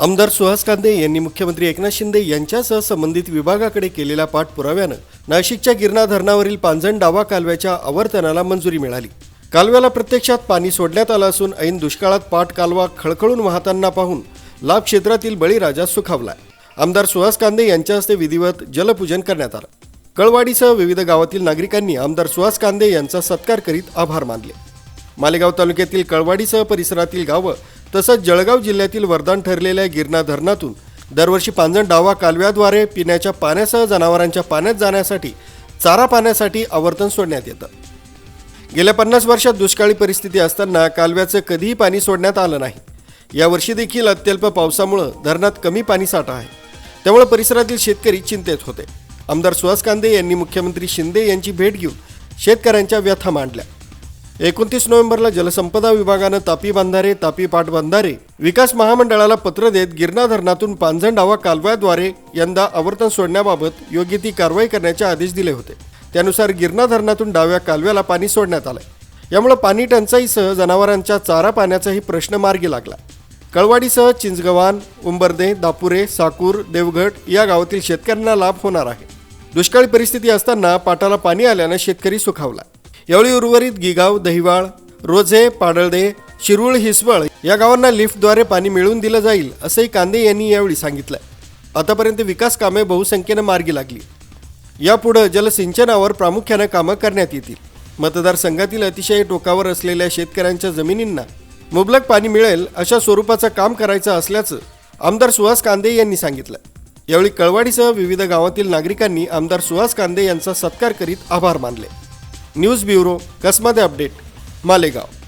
आमदार सुहास कांदे यांनी मुख्यमंत्री एकनाथ शिंदे यांच्यासह संबंधित विभागाकडे केलेल्या पाठपुराव्यानं नाशिकच्या गिरणा धरणावरील पांझण डावा कालव्याच्या आवर्तनाला मंजुरी मिळाली. कालव्याला प्रत्यक्षात पाणी सोडण्यात आलं असून ऐन दुष्काळात पाट कालवा खळखळून वाहताना पाहून लाभ क्षेत्रातील बळीराजा सुखावलाय. आमदार सुहास कांदे यांच्या हस्ते विधिवत जलपूजन करण्यात आलं. कळवाडीसह विविध गावातील नागरिकांनी आमदार सुहास कांदे यांचा सत्कार करीत आभार मानले. मालेगाव तालुक्यातील कळवाडीसह परिसरातील गावं तसंच जळगाव जिल्ह्यातील वरदान ठरलेल्या गिरणा धरणातून दरवर्षी पांजण डावा कालव्याद्वारे पिण्याच्या पाण्यासह जनावरांच्या पाण्यात जाण्यासाठी चारा पाण्यासाठी आवर्तन सोडण्यात येतं. गेल्या पन्नास वर्षात दुष्काळी परिस्थिती असताना कालव्याचं कधीही पाणी सोडण्यात आलं नाही. यावर्षी देखील अत्यल्प पावसामुळं धरणात कमी पाणी साठा आहे. त्यामुळे परिसरातील शेतकरी चिंतेत होते. आमदार सुहास कांदे यांनी मुख्यमंत्री शिंदे यांची भेट घेऊन शेतकऱ्यांच्या व्यथा मांडल्या. एकोणतीस नोव्हेंबरला जलसंपदा विभागानं तापी बांधारे तापी पाटबंधारे विकास महामंडळाला पत्र देत गिरणा धरणातून पांझण डावा कालव्याद्वारे यंदा आवर्तन सोडण्याबाबत योग्य ती कारवाई करण्याचे आदेश दिले होते. त्यानुसार गिरणा धरणातून डाव्या कालव्याला पाणी सोडण्यात आलंय. यामुळे पाणी टंचाईसह जनावरांच्या चारा पाण्याचाही प्रश्न मार्गी लागला. कळवाडीसह चिंचगव्हाण उंबर्दे दापुरे साकूर देवगड या गावातील शेतकऱ्यांना लाभ होणार आहे. दुष्काळी परिस्थिती असताना पाटाला पाणी आल्यानं शेतकरी सुखावला. यावेळी उर्वरित गिगाव दहिवाळ रोझे पाडळदे शिरूळ हिसवळ या गावांना लिफ्टद्वारे पाणी मिळवून दिलं जाईल असंही कांदे यांनी यावेळी सांगितलं आतापर्यंत विकास कामे बहुसंख्येनं मार्गी लागली. यापुढं जलसिंचनावर प्रामुख्यानं कामं करण्यात येतील. मतदारसंघातील अतिशय टोकावर असलेल्या शेतकऱ्यांच्या जमिनींना मुबलक पाणी मिळेल अशा स्वरूपाचं काम करायचं असल्याचं आमदार सुहास कांदे यांनी सांगितलं. यावेळी कळवाडीसह विविध गावातील नागरिकांनी आमदार सुहास कांदे यांचा सत्कार करीत आभार मानले. न्यूज ब्युरो कसमध्ये अपडेट? मालेगाव.